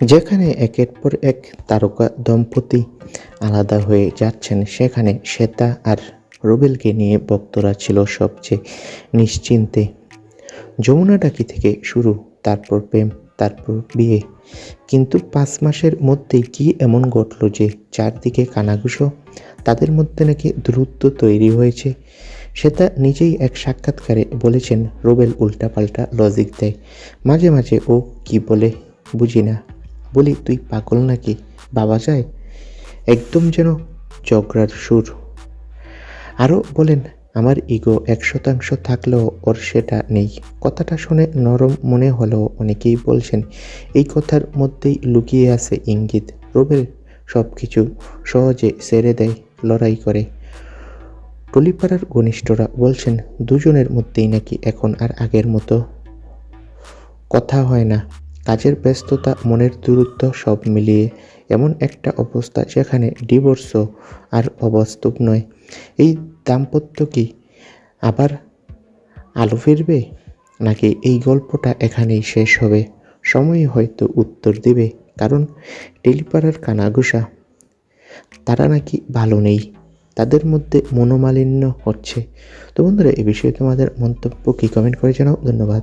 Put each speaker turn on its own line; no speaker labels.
যেখানে একের পর এক তারকা দম্পতি আলাদা হয়ে যাচ্ছেন, সেখানে শ্বেতা আর রুবেলকে নিয়ে ভক্তরা ছিল সবচেয়ে নিশ্চিন্তে। যমুনা ডাকি থেকে শুরু, তারপর প্রেম, তারপর বিয়ে। কিন্তু পাঁচ মাসের মধ্যেই কি এমন ঘটলো যে চারদিকে কানাঘুষো, তাদের মধ্যে নাকি দূরত্ব তৈরি হয়েছে? শ্বেতা নিজেই এক সাক্ষাৎকারে বলেছেন, রুবেল উল্টাপাল্টা লজিক দেয়। মাঝে মাঝে ও কি বলে বুঝি না। বলি, তুই পাগল নাকি? বাবা যায়? একদম যেন ঝগড়ার সুর। আরও বলেন, আমার ইগো এক শতাংশ থাকলেও ওর সেটা নেই। কথাটা শুনে নরম মনে হলেও অনেকেই বলছেন, এই কথার মধ্যেই লুকিয়ে আছে ইঙ্গিত। রুবেল সব কিছু সহজে সেরে দেয়, লড়াই করে। টলিপাড়ার ঘনিষ্ঠরা বলছেন, দুজনের মধ্যেই নাকি এখন আর আগের মতো কথা হয় না। কাজের ব্যস্ততা, মনের দূরত্ব সব মিলিয়ে এমন একটা অবস্থা যেখানে ডিভোর্সও আর অবাস্তব নয়। এই দাম্পত্য কি আবার আলো ফিরবে? নাকি এই গল্পটা এখানেই শেষ হবে? সময় হয়তো উত্তর দিবে, কারণ টেলিপাড়ার কানাঘুষা, তারা নাকি ভালো নেই। তাদের মধ্যে মনোমালিন্য হচ্ছে। তো বন্ধুরা এই বিষয়ে তোমাদের মন্তব্য কি? কমেন্ট করে জানাও। ধন্যবাদ।